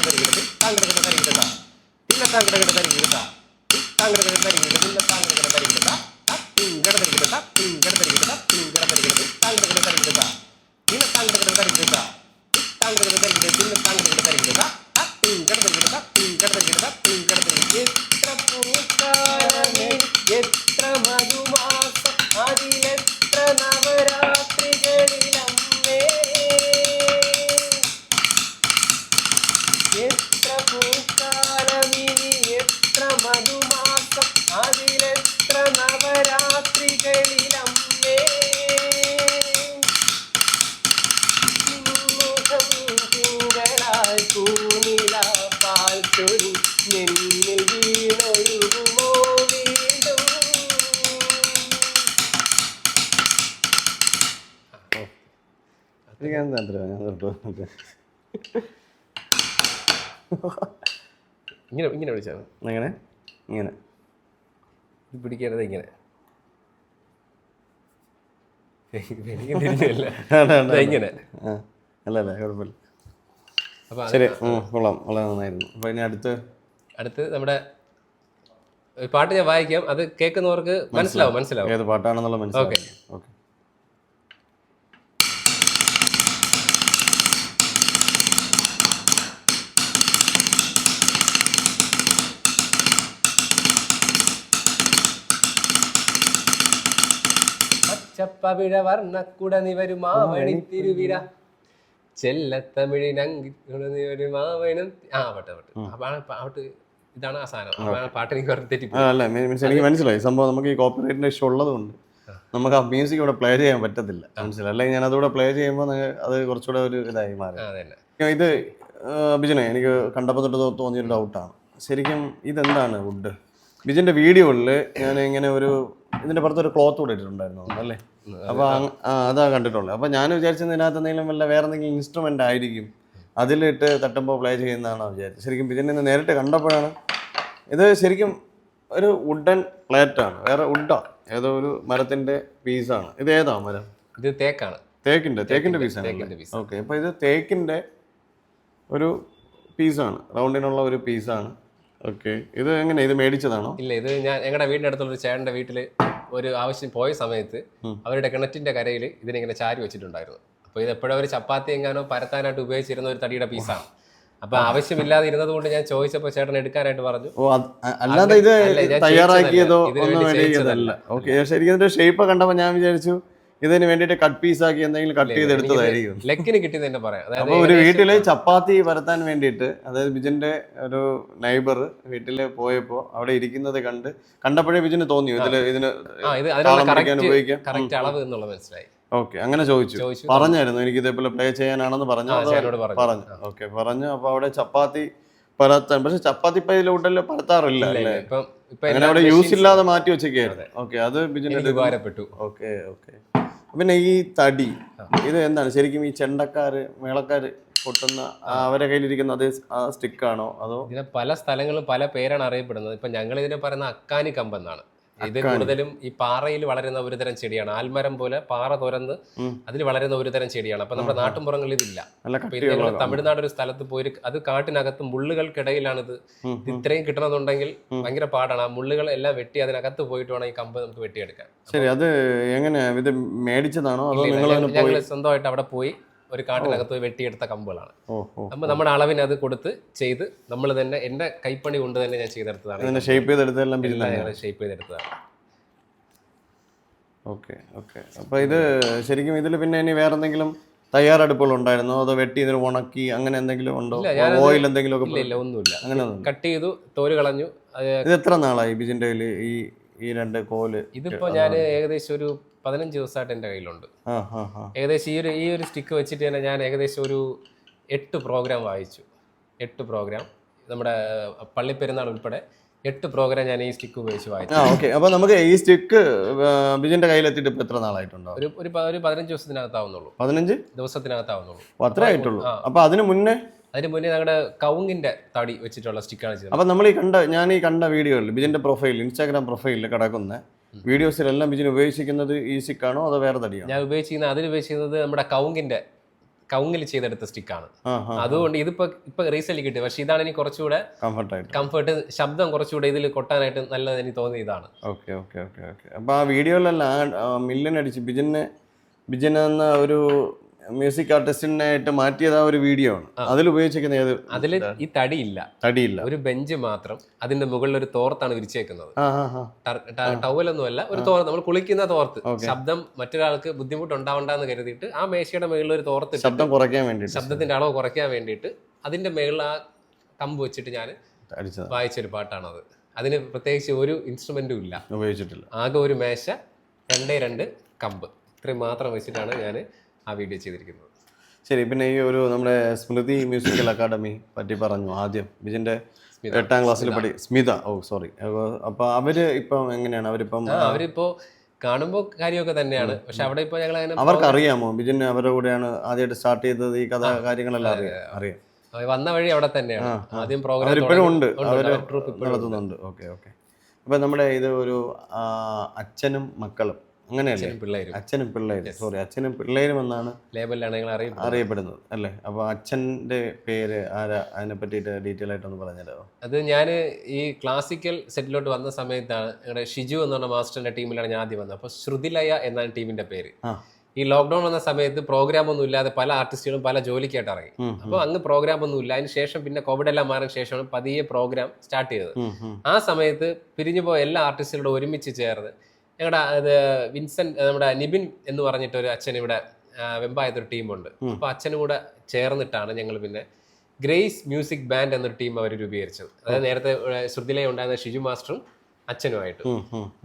എന്താ അത്ര? ഞാൻ തൊട്ട് ഇങ്ങനെ ഇങ്ങനെ വിളിച്ചാൽ എങ്ങനെ? ഇങ്ങനെ. ഇത് പിടിക്കരുത് ഇങ്ങനെ. ഇങ്ങനെ. അല്ല അല്ല കുഴപ്പമില്ല. ശരി കൊള്ളാം. വളരെ നന്നായിരുന്നു. അപ്പോൾ ഇനി അടുത്ത്? അടുത്ത് നമ്മുടെ പാട്ട് ഞാൻ വായിക്കാം. അത് കേൾക്കുന്നവർക്ക് മനസ്സിലാവും. മനസ്സിലാവും ഏത് പാട്ടാണെന്നുള്ള മനസ്സിലാവും. Okay okay. പച്ചപ്പവിഴ വർണക്കുട നിവരും ആവണി തിരുവിഴ ചെല്ലത്തമിഴിനങ്കി നിവരും മാവണം ആ പാട്ട് പാട്ട് അപ്പൊ പാട്ട് ഇതാണ് ആ സാധനം പാട്ട് എനിക്ക് എനിക്ക് മനസ്സിലായി. സംഭവം നമുക്ക് ഈ കോപ്പറേറ്റിന്റെ ഇഷ്യൂ ഉള്ളതുകൊണ്ട് നമുക്ക് ആ മ്യൂസിക് ഇവിടെ പ്ലേ ചെയ്യാൻ പറ്റത്തില്ല. മനസ്സിലായി? അല്ലെങ്കിൽ ഞാൻ അതുകൂടെ പ്ലേ ചെയ്യുമ്പോൾ അത് കുറച്ചുകൂടെ ഒരു ഇതായി മാറി. ഇത് ആ, എനിക്ക് കണ്ടപ്പോൾ തൊട്ട് തോന്നിയൊരു ഡൗട്ടാണ് ശരിക്കും ഇതെന്താണ് വുഡ് ബിജിന്റെ വീഡിയോയിൽ ഞാൻ ഇങ്ങനെ ഒരു ഇതിന്റെ പുറത്ത് ഒരു ക്ലോത്ത് കൂടെ ഇട്ടിട്ടുണ്ടായിരുന്നു അല്ലേ? അപ്പൊ അതാ. കണ്ടിട്ടുള്ളത് അപ്പൊ ഞാൻ വിചാരിച്ചത് ഇതിനകത്ത് എന്തെങ്കിലും വല്ല വേറെ എന്തെങ്കിലും ഇൻസ്ട്രുമെന്റ് ആയിരിക്കും. അതിലിട്ട് തട്ടുമ്പോൾ പ്ലേ ചെയ്യുന്നതാണോ വിചാരിച്ചത് ശരിക്കും ബിജിനെ നേരിട്ട് കണ്ടപ്പോഴാണ് ഇത് ശരിക്കും ഒരു വുഡൻ പ്ലേറ്റാണ് വേറെ വുഡാ ഏതോ ഒരു മരത്തിന്റെ പീസാണ് ഇത് ഏതാ മരം? ഇത് തേക്കാണ്. തേക്കിന്റെ? തേക്കിന്റെ പീസാണ് ഓക്കെ അപ്പൊ ഇത് തേക്കിന്റെ ഒരു പീസാണ് റൗണ്ടിനുള്ള ഒരു പീസാണ് ഓക്കെ. ഇത് എങ്ങനെ? ഇത് മേടിച്ചതാണോ? ഇല്ല ഇത് ഞാൻ ഞങ്ങളുടെ വീടിന്റെ അടുത്തുള്ള ഒരു ചേട്ടന്റെ വീട്ടിൽ ഒരു ആവശ്യം പോയ സമയത്ത് അവരുടെ കിണറ്റിന്റെ കരയിൽ ഇതിനിങ്ങനെ ചാരി വെച്ചിട്ടുണ്ടായിരുന്നു. അപ്പോൾ ഇത് എപ്പോഴും ഒരു ചപ്പാത്തി എങ്ങാനോ പരത്താനായിട്ട് ഉപയോഗിച്ചിരുന്ന ഒരു തടിയുടെ പീസാണ് അപ്പൊ ആവശ്യമില്ലാതെ ഇരുന്നത് കൊണ്ട് ഞാൻ ചോദിച്ചപ്പോ ചേട്ടൻ എടുക്കാനായിട്ട് പറഞ്ഞു. അല്ലാതെ ഇത് തയ്യാറാക്കിയതോ ശരിക്കും ഷേപ്പ് കണ്ടപ്പോ ഞാൻ വിചാരിച്ചു ഇതിന് വേണ്ടിട്ട് കട്ട് പീസ് ആക്കി എന്തെങ്കിലും കട്ട് ചെയ്ത് എടുത്തതായിരിക്കും ലെക്കിന് കിട്ടിയത് തന്നെ പറയാം? അപ്പൊ ഒരു വീട്ടിൽ ചപ്പാത്തി പരത്താൻ വേണ്ടിയിട്ട് അതായത് ബിജന്റെ ഒരു നൈബർ വീട്ടിൽ പോയപ്പോ അവിടെ ഇരിക്കുന്നത് കണ്ട് കണ്ടപ്പോഴേ ബിജന് തോന്നിയോ? ഇതിൽ ഇതിന് ഉപയോഗിക്കാം. കറക്റ്റ് അളവ് എന്നുള്ള മനസ്സിലായി. ഓക്കെ അങ്ങനെ ചോദിച്ചു. പറഞ്ഞായിരുന്നു എനിക്ക് ഇതേപോലെ പ്ലേ ചെയ്യാനാണെന്ന് പറഞ്ഞു. പറഞ്ഞു. ഓക്കെ പറഞ്ഞു. അപ്പൊ അവിടെ ചപ്പാത്തി പരത്താൻ പക്ഷെ ചപ്പാത്തി പൈലോട്ടല്ല പരത്താറില്ല അല്ലേ? അങ്ങനെ അവിടെ യൂസ് ഇല്ലാതെ മാറ്റി വെച്ചേക്കായിരുന്നു ഓക്കെ അത് എനിക്ക് ഉപകാരപ്പെട്ടു. Okay okay. പിന്നെ ഈ തടി ഇത് എന്താണ്? ശരിക്കും ഈ ചെണ്ടക്കാര് മേളക്കാര് പൊട്ടുന്ന അവരെ കയ്യിലിരിക്കുന്ന അതേ സ്റ്റിക്കാണോ? അതോ ഇതിനെ പല സ്ഥലങ്ങളും പല പേരാണ് അറിയപ്പെടുന്നത്. ഇപ്പൊ ഞങ്ങൾ ഇതിനെ പറയുന്ന അക്കാനി കമ്പ് എന്നാണ്. ഇത് കൂടുതലും ഈ പാറയിൽ വളരുന്ന ഒരു തരം ചെടിയാണ്. ആൽമരം പോലെ പാറ തുറന്ന് ഉം. അതിൽ വളരുന്ന ഒരു തരം ചെടിയാണ്. അപ്പൊ നമ്മുടെ നാട്ടുമ്പുറങ്ങളിൽ ഇതില്ല. തമിഴ്നാട് ഒരു സ്ഥലത്ത് പോയി അത് കാട്ടിനകത്ത് മുള്ളുകൾക്കിടയിലാണ് ഇത് ഇത്രയും കിട്ടണമെന്നുണ്ടെങ്കിൽ ഭയങ്കര പാടാണ്. ആ മുള്ളുകൾ എല്ലാം വെട്ടി അതിനകത്ത് പോയിട്ട് വേണം ഈ കമ്പ് നമുക്ക് വെട്ടിയെടുക്കാൻ. ശരി അത് എങ്ങനെയാ ഇത് മേടിച്ചതാണോ? ഞങ്ങൾ സ്വന്തമായിട്ട് അവിടെ പോയി ഒരു കാട്ടിനകത്ത് വെട്ടിയെടുത്ത കമ്പുകളാണ്. അപ്പൊ നമ്മുടെ അളവിന് അത് കൊടുത്ത് ചെയ്ത് നമ്മൾ തന്നെ എന്റെ കൈപ്പണി കൊണ്ട് തന്നെ ഞാൻ ചെയ്തെടുത്തതാണ്. ഷേപ്പ് ഷേപ്പ് ചെയ്തെടുത്തതാണ്. Okay okay. അപ്പൊ ഇത് ശരിക്കും ഇതിൽ പിന്നെ ഇനി വേറെ എന്തെങ്കിലും തയ്യാറെടുപ്പുകൾ ഉണ്ടായിരുന്നോ? അതോ വെട്ടി ഇതിന് ഉണക്കി അങ്ങനെ എന്തെങ്കിലും ഉണ്ടോ? ഓയിൽ എന്തെങ്കിലും ഒക്കെ ഇല്ല ഇല്ല ഒന്നുമില്ല. അങ്ങനെ കട്ട് ചെയ്തു തോൽ കളഞ്ഞു. ഇത് എത്ര നാളായി ബിജിന്റെ ഈ ഈ രണ്ട് കോൽ? ഇതിപ്പോ ഞാൻ ഏകദേശം ഒരു പതിനഞ്ച് ദിവസമായിട്ട് എന്റെ കയ്യിലുണ്ട്. ഏകദേശം ഈ ഒരു ഈ ഒരു സ്റ്റിക്ക് വെച്ചിട്ട് തന്നെ ഞാൻ ഏകദേശം ഒരു എട്ട് പ്രോഗ്രാം വായിച്ചു. എട്ട് പ്രോഗ്രാം നമ്മുടെ പള്ളിപ്പെരുന്നാൾ ഉൾപ്പെടെ എട്ട് പ്രോഗ്രാം ഞാൻ ഈ സ്റ്റിക്ക് ഉപയോഗിച്ച് വായിച്ചു. ഓക്കെ അപ്പൊ നമുക്ക് ഈ സ്റ്റിക്ക് ബിജിന്റെ കയ്യിലെത്തിയിട്ട് ഇപ്പൊ എത്ര നാളായിട്ടുണ്ടോ? ഒരു ഒരു ഒരു പതിനഞ്ച് ദിവസത്തിനകത്താവുന്നുള്ളൂ. പതിനഞ്ച്? ദിവസത്തിനകത്താവുന്നുള്ളൂ. അത്ര ആയിട്ടുള്ളൂ. അപ്പോൾ അപ്പൊ അതിന് മുന്നേ? അതിന് മുന്നേ ഞങ്ങളുടെ കൗങ്ങിന്റെ തടി വെച്ചിട്ടുള്ള സ്റ്റിക്കാണ് ചെയ്തത്. അപ്പൊ നമ്മൾ ഈ കണ്ട ഞാൻ ഈ കണ്ട വീഡിയോയിൽ ബിജിന്റെ പ്രൊഫൈൽ ഇൻസ്റ്റാഗ്രാം പ്രൊഫൈലിൽ കിടക്കുന്ന വീഡിയോസിലെല്ലാം ബിജിന് ഉപയോഗിക്കുന്നത് ഈ സ്റ്റിക്കാണോ അതോ വേറെ തടിയാണോ? ഞാൻ ഉപയോഗിച്ചിരുന്ന അതിൽ ഉപയോഗിച്ചിരുന്നത് നമ്മുടെ കൗങ്ങിന്റെ കൗങ്ങിൽ ചെയ്തെടുത്ത സ്റ്റിക്കാണ് അതുകൊണ്ട് ഇതിപ്പോ ഇപ്പൊ റീസെന്റ് കിട്ടി പക്ഷെ ഇതാണ് എനിക്ക് കുറച്ചുകൂടെ കംഫർട്ടായിട്ട് കംഫർട്ട് ശബ്ദം കുറച്ചുകൂടെ ഇതിൽ കൊട്ടാനായിട്ട് നല്ലത് എനിക്ക് തോന്നിയ ഇതാണ്. Okay okay okay okay. അപ്പൊ ആ വീഡിയോയിലെല്ലാം മില്ലിനടിച്ച് അടിച്ച് ബിജിനെ ബിജിൻ എന്ന ഒരു മ്യൂസിക് ആർട്ടിസ്റ്റിനായിട്ട് മാറ്റിയത് ആ ഒരു വീഡിയോ ആണ്. അതിൽ ഉപയോഗിച്ചിരിക്കുന്ന ഏത് അതിൽ ഈ തടിയില്ല. തടിയില്ല. ഒരു ബെഞ്ച് മാത്രം അതിന്റെ മുകളിൽ ഒരു തോർത്താണ് വിരിച്ചേക്കുന്നത്. ടവലൊന്നുമല്ല ഒരു തോർത്ത്. നമ്മൾ കുളിക്കുന്ന തോർത്ത്. ശബ്ദം മറ്റൊരാൾക്ക് ബുദ്ധിമുട്ടുണ്ടാവണ്ടെന്ന് കരുതിയിട്ട് ആ മേശയുടെ മുകളിൽ ഒരു തോർത്ത് ശബ്ദം കുറയ്ക്കാൻ വേണ്ടി ശബ്ദത്തിന്റെ അളവ് കുറയ്ക്കാൻ വേണ്ടിയിട്ട് അതിന്റെ മുകളിൽ ആ കമ്പ് വെച്ചിട്ട് ഞാൻ വായിച്ചൊരു പാട്ടാണത്. അതിന് പ്രത്യേകിച്ച് ഒരു ഇൻസ്ട്രുമെന്റും ഇല്ല. ഉപയോഗിച്ചിട്ടില്ല. ആകെ ഒരു മേശ രണ്ടേ രണ്ട് കമ്പ്. ഇത്രയും മാത്രം വെച്ചിട്ടാണ് ഞാൻ ആ വീഡിയോ ചെയ്തിരിക്കുന്നത്. ശരി പിന്നെ ഈ ഒരു നമ്മുടെ സ്മൃതി മ്യൂസിക്കൽ അക്കാഡമി പറ്റി പറഞ്ഞു ആദ്യം. ബിജിന്റെ എട്ടാം ക്ലാസ്സിൽ പഠി സ്മിത. ഓ സോറി അപ്പൊ അവർ ഇപ്പം എങ്ങനെയാണ്? അവരിപ്പം അവരിപ്പോ കാണുമ്പോൾ കാര്യമൊക്കെ തന്നെയാണ്. പക്ഷെ അവിടെ ഇപ്പൊ ഞങ്ങൾ അങ്ങനെ അവർക്ക് അറിയാമോ ബിജിൻ അവരുടെ കൂടെയാണ് ആദ്യമായിട്ട് സ്റ്റാർട്ട് ചെയ്തത് ഈ കഥ കാര്യങ്ങളെല്ലാം അറിയാം അറിയാം. വന്ന വഴി അവിടെ തന്നെയാണ്. ആദ്യം പ്രോഗ്രാം ഇപ്പോഴും ഉണ്ട്. നടത്തുന്നുണ്ട്. Okay okay. അപ്പൊ നമ്മുടെ ഇത് ഒരു അച്ഛനും മക്കളും അങ്ങനെയല്ലേ? പിള്ളേരും. അച്ഛനും പിള്ളേരും. സോറി അച്ഛനും പിള്ളേരും എന്നാണ് ലേബലിലാണ് ഞങ്ങൾ അറിയപ്പെടുന്നത്. അറിയപ്പെടുന്നത് അല്ലേ? അപ്പൊ അച്ഛന്റെ പേര് ആരാ? അതിനെ പറ്റിയിട്ട് ഡീറ്റെയിൽ ആയിട്ടൊന്ന് പറഞ്ഞുതരാമോ അത് ഞാൻ ഈ ക്ലാസിക്കൽ സെറ്റിലോട്ട് വന്ന സമയത്താണ് ഞങ്ങളുടെ ഷിജു എന്ന് പറഞ്ഞ മാസ്റ്ററിന്റെ ടീമിലാണ് ഞാൻ ആദ്യം വന്നത്. അപ്പോൾ ശ്രുതിലയ എന്നാണ് ടീമിന്റെ പേര്. ഈ ലോക്ക്ഡൌൺ വന്ന സമയത്ത് പ്രോഗ്രാം ഒന്നും ഇല്ലാതെ പല ആർട്ടിസ്റ്റുകളും പല ജോലിക്കായിട്ട് ഇറങ്ങി. അപ്പൊ അപ്പോൾ അങ്ങ് പ്രോഗ്രാം ഒന്നും ഇല്ല. അതിന് ശേഷം പിന്നെ കോവിഡ് എല്ലാം മാറിയ ശേഷമാണ് പതിയെ പ്രോഗ്രാം സ്റ്റാർട്ട് ചെയ്തത്. ആ സമയത്ത് പിരിഞ്ഞു പോയ എല്ലാ ആർട്ടിസ്റ്റുകളും ഒരുമിച്ച് ചേർന്ന് ഞങ്ങളുടെ വിൻസെന്റ് നമ്മുടെ നിബിൻ എന്ന് പറഞ്ഞിട്ട് ഒരു അച്ഛൻ ഇവിടെ വെമ്പായത്തൊരു ടീമുണ്ട്. അപ്പോൾ അച്ഛനും കൂടെ ചേർന്നിട്ടാണ് ഞങ്ങൾ പിന്നെ ഗ്രേസ് മ്യൂസിക് ബാൻഡ് എന്നൊരു ടീം അവർ രൂപീകരിച്ചത്. അതായത് നേരത്തെ ശ്രുതിലെ ഉണ്ടായിരുന്ന ഷിജു മാസ്റ്ററും അച്ഛനുമായിട്ട്.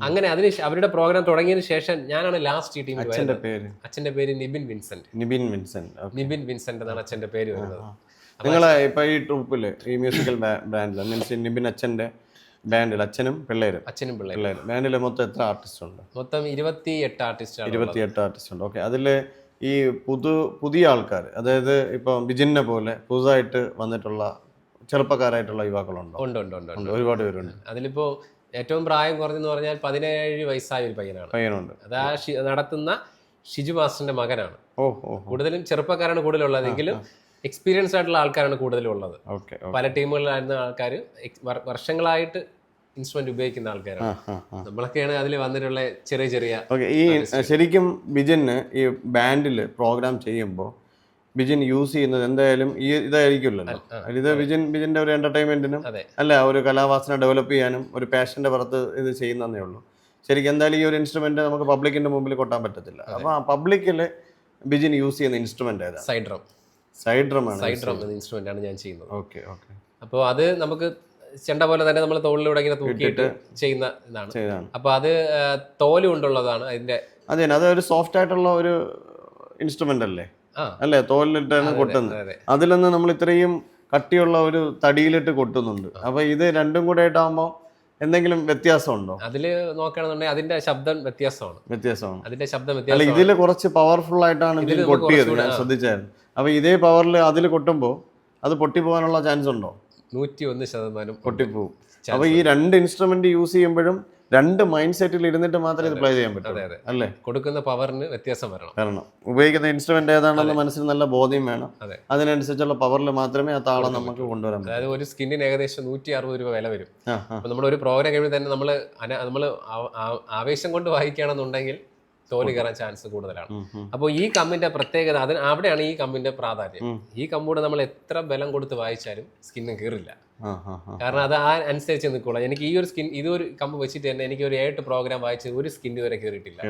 അങ്ങനെ അതിന് അവരുടെ പ്രോഗ്രാം തുടങ്ങിയതിന് ശേഷം ഞാനാണ് ലാസ്റ്റ് ഈ ടീമിൽ അച്ഛന്റെ പേര്. അച്ഛന്റെ പേര് Nibin Vincent. Nibin Vincent Nibin Vincent എന്നാണ് അച്ഛന്റെ പേര് വരുന്നത്. നിങ്ങളെ ഇപ്പൊ ഈ ട്രൂപ്പിൽ ഈ മ്യൂസിക്കൽ ബാൻഡിൽ മീൻസ് നിബിൻ അച്ഛന്റെ ബാൻഡിൽ അച്ഛനും പിള്ളേരും. അച്ഛനും പിള്ളേരും. ബാൻഡിൽ മൊത്തം എത്ര ആർട്ടിസ്റ്റ് ഉണ്ട്? മൊത്തം ഇരുപത്തി എട്ട് ആർട്ടിസ്റ്റ് ഇരുപത്തി എട്ട് ആർട്ടിസ്റ്റ് ഉണ്ട്. ഓക്കെ അതിൽ ഈ പുതു പുതിയ ആൾക്കാർ അതായത് ഇപ്പം ബിജിനെ പോലെ പുതുതായിട്ട് വന്നിട്ടുള്ള ചെറുപ്പക്കാരായിട്ടുള്ള യുവാക്കളുണ്ടോ? ഉണ്ട് ഉണ്ട് ഉണ്ട് ഒരുപാട് പേരുണ്ട്. അതിലിപ്പോ ഏറ്റവും പ്രായം കുറഞ്ഞെന്ന് പറഞ്ഞാൽ പതിനേഴ് വയസ്സായ ഒരു പയ്യനാണ്. പയ്യനുണ്ട്. അത് ആ നടത്തുന്ന ഷിജു മാസ്റ്ററിന്റെ മകനാണ്. ഓ ഓ കൂടുതലും ചെറുപ്പക്കാരാണ് കൂടുതലുള്ളതെങ്കിലും എക്സ്പീരിയൻസ് ആയിട്ടുള്ള ആൾക്കാരാണ് കൂടുതലും ഉള്ളത് പല ടീമുകളിലായിരുന്ന ആൾക്കാർ വർഷങ്ങളായിട്ട് ഇൻസ്ട്രുമെന്റ് ഉപയോഗിക്കുന്ന ആൾക്കാരാണ്. നമ്മളൊക്കെയാണ് അതിൽ വന്നിട്ടുള്ള ചെറിയ ചെറിയ ഈ ശരിക്കും ബിജിന് ഈ ബാൻഡിൽ പ്രോഗ്രാം ചെയ്യുമ്പോൾ ബിജിൻ യൂസ് ചെയ്യുന്നത് എന്തായാലും ഈ ഇതായിരിക്കുമല്ലോ. ഇത് ബിജിൻ ബിജിന്റെ ഒരു എന്റർടൈൻമെന്റിനും അല്ല ഒരു കലാവാസന ഡെവലപ്പ് ചെയ്യാനും ഒരു പാഷന്റെ പുറത്ത് ഇത് ചെയ്യുന്നതേ ഉള്ളൂ. ശരിക്കും എന്തായാലും ഈ ഒരു ഇൻസ്ട്രുമെന്റ് നമുക്ക് പബ്ലിക്കിന്റെ മുമ്പിൽ കൊട്ടാൻ പറ്റത്തില്ല. അപ്പൊ ആ പബ്ലിക്കിൽ ബിജിൻ യൂസ് ചെയ്യുന്ന ഇൻസ്ട്രുമെന്റ് ഏതാ? സൈഡ് ഡ്രം സൈഡ് ഡ്രം ആണ് സൈഡ് ഡ്രം എന്ന ഇൻസ്ട്രുമെന്റ് ആണ് ഞാൻ ചെയ്യുന്നത്. ഓക്കെ ഓക്കെ അപ്പോൾ അത് നമുക്ക് ചെണ്ട പോലെ തന്നെ നമ്മൾ തോളിലൂടെ ഇങ്ങനെ തൂക്കിയിട്ട് ചെയ്യുന്ന ഇതാണ്. അപ്പൊ അത് തോൽ കൊണ്ടുള്ളതാണ് അതിന്റെ അതെ അത്. ഒരു സോഫ്റ്റ് ആയിട്ടുള്ള ഒരു ഇൻസ്ട്രുമെന്റ് അല്ലേ? അല്ലേ? തോലിലിട്ടാണ് കൊട്ടുന്നത്. അതെ അതിൽ നിന്ന് നമ്മൾ ഇത്രയും കട്ടിയുള്ള ഒരു തടിയിലിട്ട് കൊട്ടുന്നുണ്ട്. അപ്പൊ ഇത് രണ്ടും കൂടെ ആയിട്ടാകുമ്പോൾ എന്തെങ്കിലും വ്യത്യാസമുണ്ടോ? അതിൽ നോക്കുകയാണെന്നുണ്ടെങ്കിൽ അതിന്റെ ശബ്ദം വ്യത്യാസമാണ്. വ്യത്യാസമാണ്. അതിന്റെ ശബ്ദം വ്യത്യാസം ഇതിൽ കുറച്ച് പവർഫുൾ ആയിട്ടാണ് ഇതിൽ ഇതിൽ കൊട്ടിയത്. ഞാൻ. ശ്രദ്ധിച്ചായിരുന്നു. അപ്പൊ ഇതേ പവറിൽ അതിൽ കൊട്ടുമ്പോൾ അത് പൊട്ടിപ്പോകാനുള്ള ചാൻസ് ഉണ്ടോ? നൂറ്റി ഒന്ന് ശതമാനം പൊട്ടിപ്പോവും. അപ്പോൾ ഈ രണ്ട് ഇൻസ്ട്രുമെന്റ് യൂസ് ചെയ്യുമ്പോഴും രണ്ട് മൈൻഡ് സെറ്റിൽ ഇരുന്നിട്ട് മാത്രമേ ഇത് പ്ലേ ചെയ്യാൻ പറ്റൂ. അല്ലേ? കൊടുക്കുന്ന പവറിന് വ്യത്യാസം വരണം. കാരണം ഉപയോഗിക്കുന്ന ഇൻസ്ട്രുമെന്റ് ഏതാണെന്ന് മനസ്സിൽ നല്ല ബോധ്യം വേണം. അതിനനുസരിച്ചുള്ള പവറിൽ മാത്രമേ ആ താളം നമുക്ക് കൊണ്ടുവരാൻ അതായത് ഒരു സ്കിന്നിന് ഏകദേശം നൂറ്റി അറുപത് രൂപ വില വരും. ആ നമ്മൾ ഒരു പ്രോഗ്രാം കഴിയുമ്പോൾ തന്നെ നമ്മൾ നമ്മൾ ആവേശം കൊണ്ട് വായിക്കുകയാണെന്നുണ്ടെങ്കിൽ തോൽ കയറാൻ ചാൻസ് കൂടുതലാണ്. അപ്പോൾ ഈ കമ്മിന്റെ പ്രത്യേകത അതിന് അവിടെയാണ് ഈ കമ്മിന്റെ പ്രാധാന്യം. ഈ കമ്മൂടെ നമ്മൾ എത്ര ബലം കൊടുത്ത് വായിച്ചാലും സ്കിന്ന് കീറില്ല. കാരണം അത് ആ അനുസരിച്ച് നിൽക്കുള്ളൂ എനിക്ക് ഈ ഒരു സ്കിൻ ഇതൊരു കമ്പ് വെച്ചിട്ട് തന്നെ എനിക്ക് ഒരു ഏട്ട് പ്രോഗ്രാം വായിച്ച് ഒരു സ്കിൻ ഇതുവരെ കേട്ടിട്ടില്ല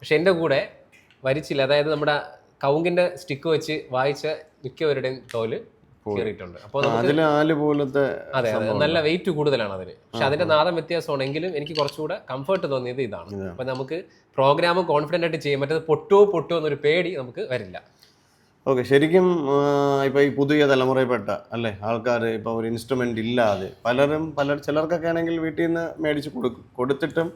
പക്ഷെ എന്റെ കൂടെ വരിച്ചില്ല. അതായത് നമ്മുടെ കൗങ്കിന്റെ സ്റ്റിക്ക് വെച്ച് വായിച്ച മിക്കവരുടെയും തോൽ കയറിയിട്ടുണ്ട്. അപ്പോൾ നമുക്ക് അതിൽ ആൽ പോലത്തെ അതെ അതെ. നല്ല വെയിറ്റ് കൂടുതലാണ് അതിന്. പക്ഷെ അതിന്റെ നാദം വ്യത്യാസമാണെങ്കിലും എനിക്ക് കുറച്ചുകൂടെ കംഫർട്ട് തോന്നിയത് ഇതാണ്. അപ്പൊ നമുക്ക് പ്രോഗ്രാം കോൺഫിഡന്റ് ആയിട്ട് ചെയ്യാൻ പറ്റത് പൊട്ടോ പൊട്ടോ എന്നൊരു പേടി നമുക്ക് വരില്ല. ഓക്കെ ശരിക്കും ഇപ്പോൾ ഈ പുതിയ തലമുറയിൽപ്പെട്ട അല്ലേ ആൾക്കാർ ഇപ്പൊ ഒരു ഇൻസ്ട്രുമെന്റ് ഇല്ലാതെ പലരും പല ചിലർക്കൊക്കെ ആണെങ്കിൽ വീട്ടിൽ നിന്ന് മേടിച്ച് കൊടുക്കും. കൊടുത്തിട്ടും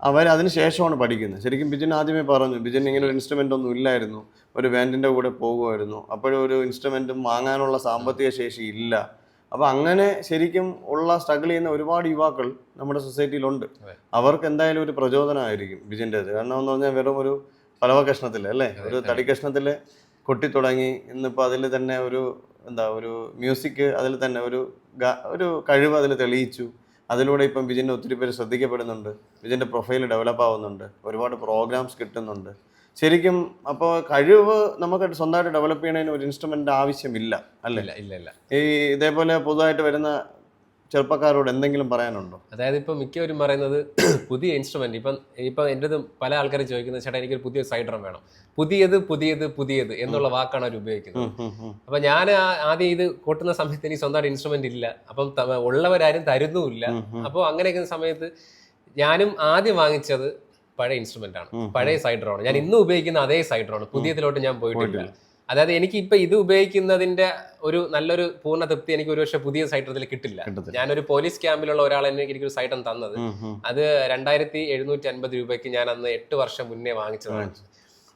അവർ അതിന് ശേഷമാണ് പഠിക്കുന്നത്. ശരിക്കും ബിജിൻ ആദ്യമേ പറഞ്ഞു ബിജിൻ ഇങ്ങനെ ഒരു ഇൻസ്ട്രുമെന്റ് ഒന്നും ഇല്ലായിരുന്നു. ഒരു ബാൻഡിന്റെ കൂടെ പോകുമായിരുന്നു. അപ്പോഴും ഒരു ഇൻസ്ട്രുമെന്റും വാങ്ങാനുള്ള സാമ്പത്തിക ശേഷി ഇല്ല. അപ്പോൾ അങ്ങനെ ശരിക്കും ഉള്ള സ്ട്രഗിൾ ചെയ്യുന്ന ഒരുപാട് യുവാക്കൾ നമ്മുടെ സൊസൈറ്റിയിലുണ്ട്. അവർക്ക് എന്തായാലും ഒരു പ്രചോദനമായിരിക്കും ബിജിന്റെത് കാരണം എന്ന് പറഞ്ഞാൽ വെറും ഒരു പലവ കഷ്ണത്തിൽ അല്ലേ? ഒരു തടി കഷ്ണത്തിൽ കൊട്ടിത്തുടങ്ങി ഇന്നിപ്പോൾ അതിൽ തന്നെ ഒരു എന്താ ഒരു മ്യൂസിക് അതിൽ തന്നെ ഒരു ഒരു കഴിവ് അതിൽ തെളിയിച്ചു. അതിലൂടെ ഇപ്പം വിജിന്റെ ഒത്തിരി പേര് ശ്രദ്ധിക്കപ്പെടുന്നുണ്ട്. വിജിന്റെ പ്രൊഫൈൽ ഡെവലപ്പ് ആവുന്നുണ്ട്. ഒരുപാട് പ്രോഗ്രാംസ് കിട്ടുന്നുണ്ട്. ശരിക്കും അപ്പോൾ കഴിവ് നമുക്ക് സ്വന്തമായിട്ട് ഡെവലപ്പ് ചെയ്യണതിന് ഒരു ഇൻസ്ട്രുമെന്റ് ആവശ്യമില്ല അല്ലേ? ഇല്ല ഇല്ല ഇല്ല. ഈ ഇതേപോലെ പൊതുവായിട്ട് വരുന്ന ചെറുപ്പക്കാരോട് എന്തെങ്കിലും പറയാനുണ്ടോ? അതായത് ഇപ്പം മിക്കവരും പറയുന്നത് പുതിയ ഇൻസ്ട്രുമെന്റ് ഇപ്പം ഇപ്പം എന്റെ പല ആൾക്കാരും ചോദിക്കുന്നത് ചേട്ടാ എനിക്കൊരു പുതിയ സൈഡ്രം വേണം. പുതിയത് പുതിയത് പുതിയത് എന്നുള്ള വാക്കാണ് അവർ ഉപയോഗിക്കുന്നത്. അപ്പൊ ഞാൻ ആദ്യം ഇത് കൊട്ടുന്ന സമയത്ത് എനിക്ക് സ്വന്തമായിട്ട് ഇൻസ്ട്രുമെന്റ് ഇല്ല. അപ്പം ഉള്ളവരാരും തരുന്നുമില്ല. അപ്പോൾ അങ്ങനെയൊക്കെ സമയത്ത് ഞാനും ആദ്യം വാങ്ങിച്ചത് പഴയ ഇൻസ്ട്രുമെന്റ് ആണ്. പഴയ സൈഡ് ഡ്രോൺ ഞാൻ ഇന്ന് ഉപയോഗിക്കുന്ന അതേ സൈഡ് ഡ്രോൺ പുതിയതിലോട്ട് ഞാൻ പോയിട്ടില്ല. അതായത് എനിക്ക് ഇപ്പൊ ഇത് ഉപയോഗിക്കുന്നതിന്റെ ഒരു നല്ലൊരു പൂർണ തൃപ്തി എനിക്ക് ഒരു പക്ഷേ പുതിയ സൈറ്റ് ഡ്രത്തിൽ കിട്ടില്ല. ഞാനൊരു പോലീസ് ക്യാമ്പിലുള്ള ഒരാൾ എനിക്ക് എനിക്കൊരു സൈറ്റം തന്നത്. അത് രണ്ടായിരത്തി എഴുന്നൂറ്റി അൻപത് രൂപയ്ക്ക് ഞാൻ അന്ന് എട്ട് വർഷം മുന്നേ വാങ്ങിച്ചതാണ്.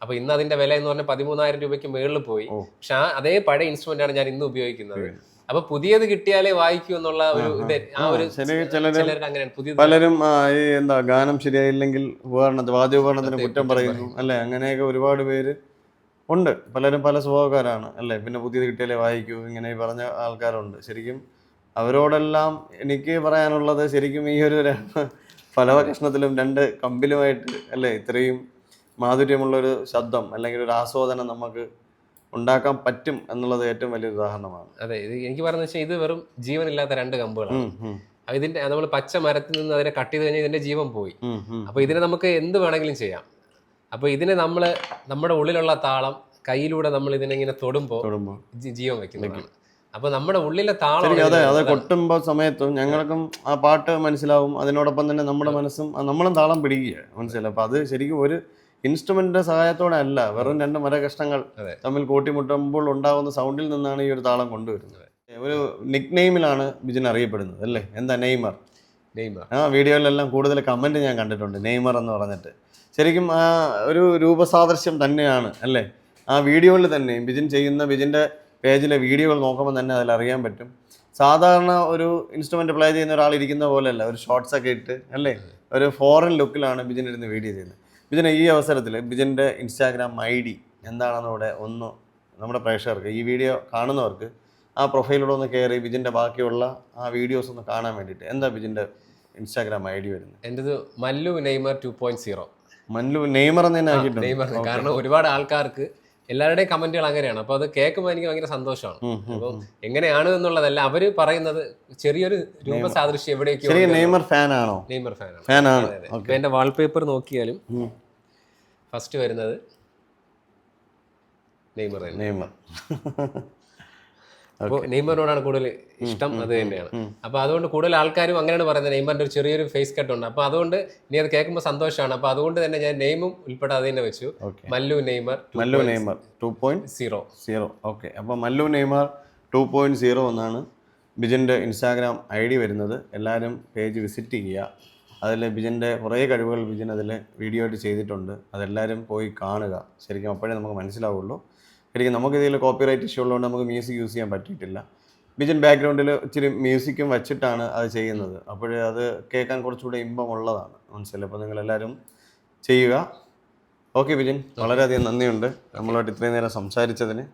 അപ്പൊ ഇന്ന് അതിന്റെ വില എന്ന് പറഞ്ഞാൽ പതിമൂന്നായിരം രൂപയ്ക്ക് മേളിൽ പോയി. പക്ഷെ ആ അതേ പഴയ ഇൻസ്ട്രുമെന്റ് ആണ് ഞാൻ ഇന്ന് ഉപയോഗിക്കുന്നത്. അപ്പൊ പുതിയത് കിട്ടിയാലേ വായിക്കൂ എന്നുള്ള ഒരു ഇത്. ആ ഒരു പുതിയ പലരും ഈ എന്താ ഗാനം ശരിയായില്ലെങ്കിൽ ഉപകരണത്തിന് വാദ്യോപകരണത്തിന് കുറ്റം പറയുന്നു. അല്ലെ? അങ്ങനെയൊക്കെ ഒരുപാട് പേര് ഉണ്ട്. പലരും പല സ്വഭാവക്കാരാണ് അല്ലേ? പിന്നെ പുതിയത് കിട്ടിയാലേ വായിക്കൂ ഇങ്ങനെ പറഞ്ഞ ആൾക്കാരുണ്ട്. ശരിക്കും അവരോടെല്ലാം എനിക്ക് പറയാനുള്ളത് ശരിക്കും ഈ ഒരു ഫലവകഷ്ണത്തിലും കഷ്ണത്തിലും രണ്ട് കമ്പിലുമായിട്ട് അല്ലേ? ഇത്രയും മാധുര്യമുള്ളൊരു ശബ്ദം അല്ലെങ്കിൽ ഒരു ആസ്വാദനം നമുക്ക് ഉണ്ടാക്കാൻ പറ്റും എന്നുള്ളത് ഏറ്റവും വലിയ ഉദാഹരണമാണ്. അതെ ഇത് എനിക്ക് പറഞ്ഞു വെച്ചാൽ ഇത് വെറും ജീവനില്ലാത്ത രണ്ട് കമ്പുകളാണ്. ഇതിന്റെ നമ്മൾ പച്ച മരത്തിൽ നിന്ന് അതിനെ കട്ട് ചെയ്ത് കഴിഞ്ഞാൽ ഇതിന്റെ ജീവൻ പോയി. അപ്പൊ ഇതിനെ നമുക്ക് എന്ത് വേണമെങ്കിലും ചെയ്യാം. അപ്പൊ ഇതിനെ നമ്മൾ നമ്മുടെ ഉള്ളിലുള്ള താളം കയ്യിലൂടെ നമ്മൾ ഇതിനെ ഇങ്ങനെ തൊടുമ്പോൾ ജീവൻ വെക്കുന്നതാണ് അപ്പൊ നമ്മുടെ ഉള്ളിലെ താളം അതെ അതെ കൊട്ടുമ്പോ സമയത്തും ഞങ്ങൾക്കും ആ പാട്ട് മനസ്സിലാവും. അതിനോടൊപ്പം തന്നെ നമ്മുടെ മനസ്സും നമ്മളും താളം പിടിക്കുക. മനസ്സിലായി? അപ്പൊ അത് ശരിക്കും ഒരു ഇൻസ്ട്രുമെന്റിന്റെ സഹായത്തോടെ അല്ല വെറും രണ്ട് മരകഷ്ണങ്ങൾ. തമ്മിൽ കൂട്ടിമുട്ടുമ്പോൾ ഉണ്ടാകുന്ന സൗണ്ടിൽ നിന്നാണ് ഈ ഒരു താളം കൊണ്ടുവരുന്നത്. ഒരു നിക് നെയിമിലാണ് ബിജിൻ അറിയപ്പെടുന്നത് അല്ലേ? എന്താ നെയ്മർ? നെയ്മർ. ആ വീഡിയോയിലെല്ലാം കൂടുതൽ കമന്റ് ഞാൻ കണ്ടിട്ടുണ്ട് നെയ്മർ എന്ന് പറഞ്ഞിട്ട്. ശരിക്കും ആ ഒരു രൂപസാദൃശ്യം തന്നെയാണ് അല്ലേ? ആ വീഡിയോയിൽ തന്നെ ബിജിൻ ചെയ്യുന്ന ബിജിന്റെ പേജിലെ വീഡിയോകൾ നോക്കുമ്പോൾ തന്നെ അതിൽ അറിയാൻ പറ്റും. സാധാരണ ഒരു ഇൻസ്ട്രുമെന്റ് പ്ലേ ചെയ്യുന്ന ഒരാൾ ഇരിക്കുന്ന പോലെയല്ല ഒരു ഷോർട്സ് ഒക്കെ ഇട്ട് അല്ലേ? ഒരു ഫോറിൻ ലുക്കിലാണ് ബിജിൻ ഇരുന്ന് വീഡിയോ ചെയ്യുന്നത്. ബിജിന് ഈ അവസരത്തിൽ ബിജിന്റെ ഇൻസ്റ്റാഗ്രാം ഐ ഡി എന്താണെന്നൂടെ ഒന്ന് നമ്മുടെ പ്രേക്ഷകർക്ക് ഈ വീഡിയോ കാണുന്നവർക്ക് ആ പ്രൊഫൈലിലൂടെ ഒന്ന് കയറി ബിജിന്റെ ബാക്കിയുള്ള ആ വീഡിയോസ് ഒന്ന് കാണാൻ വേണ്ടിയിട്ട്. എന്താ ബിജിന്റെ ഇൻസ്റ്റാഗ്രാം ഐ ഡി വരുന്നത്? എന്റെത് Mallu Neymar two point zero Mallu Neymar തന്നെ ആക്കിയിട്ടുണ്ട്. നെയ്മർ. കാരണം ഒരുപാട് ആൾക്കാർക്ക് എല്ലാവരുടെയും കമന്റുകൾ അങ്ങനെയാണ്. അപ്പൊ അത് കേൾക്കുമ്പോൾ എനിക്ക് ഭയങ്കര സന്തോഷമാണ്. ഉം, എങ്ങനെയാണ് എന്നുള്ളതല്ല അവർ പറയുന്നത് ചെറിയൊരു രൂപ സാദൃശ്യം എവിടെയൊക്കെയോ നെയ്മർ ഫാനാണോ? നെയ്മർ ഫാനാണ്. ഫാനാണ്. വാൾപേപ്പർ നോക്കിയാലും ഫസ്റ്റ് വരുന്നത് നെയ്മർ നെയ്മർ. അപ്പോൾ നെയ്മറിനോടാണ് കൂടുതൽ ഇഷ്ടം അത് തന്നെയാണ്. അപ്പൊ അതുകൊണ്ട് കൂടുതൽ ആൾക്കാരും അങ്ങനെയാണ് പറയുന്നത്. നെയ്മറിന്റെ ഒരു ചെറിയൊരു ഫേസ് കട്ട് ഉണ്ട്. അപ്പൊ അതുകൊണ്ട് ഇനി അത് കേൾക്കുമ്പോൾ സന്തോഷമാണ്. അപ്പൊ അതുകൊണ്ട് തന്നെ ഞാൻ നെയ്മും ഉൾപ്പെടെ അത് തന്നെ വെച്ചു. Mallu Neymar Mallu Neymar two point zero zero okay അപ്പോൾ Mallu Neymar two point zero എന്നാണ് ബിജന്റെ ഇൻസ്റ്റാഗ്രാം ഐ ഡി വരുന്നത്. എല്ലാവരും പേജ് വിസിറ്റ് ചെയ്യുക. അതിൽ ബിജിന്റെ കുറേ കഴിവുകൾ ബിജിൻ അതിൽ വീഡിയോ ആയിട്ട് ചെയ്തിട്ടുണ്ട്. അതെല്ലാവരും പോയി കാണുക. ശരിക്കും അപ്പോഴേ നമുക്ക് മനസ്സിലാവുള്ളൂ. ശരിക്കും നമുക്ക് ഇതിൽ കോപ്പിറൈറ്റ് ഇഷ്യൂ ഉള്ളതുകൊണ്ട് നമുക്ക് മ്യൂസിക് യൂസ് ചെയ്യാൻ പറ്റിയിട്ടില്ല. ബിജിൻ ബാക്ക്ഗ്രൗണ്ടിൽ ഇച്ചിരി മ്യൂസിക്കും വെച്ചിട്ടാണ് അത് ചെയ്യുന്നത്. അപ്പോഴേ അത് കേൾക്കാൻ കുറച്ചുകൂടെ ഇമ്പമുള്ളതാണ്. മനസ്സിലായി? അപ്പോൾ നിങ്ങളെല്ലാവരും ചെയ്യുക. ഓക്കെ ബിജിൻ. വളരെയധികം നന്ദിയുണ്ട് നമ്മളായിട്ട് ഇത്രയും നേരം സംസാരിച്ചതിന്.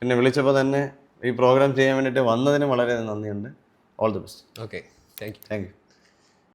പിന്നെ വിളിച്ചപ്പോൾ തന്നെ ഈ പ്രോഗ്രാം ചെയ്യാൻ വേണ്ടിയിട്ട് വന്നതിന് വളരെയധികം നന്ദിയുണ്ട്. All the best okay thank you thank you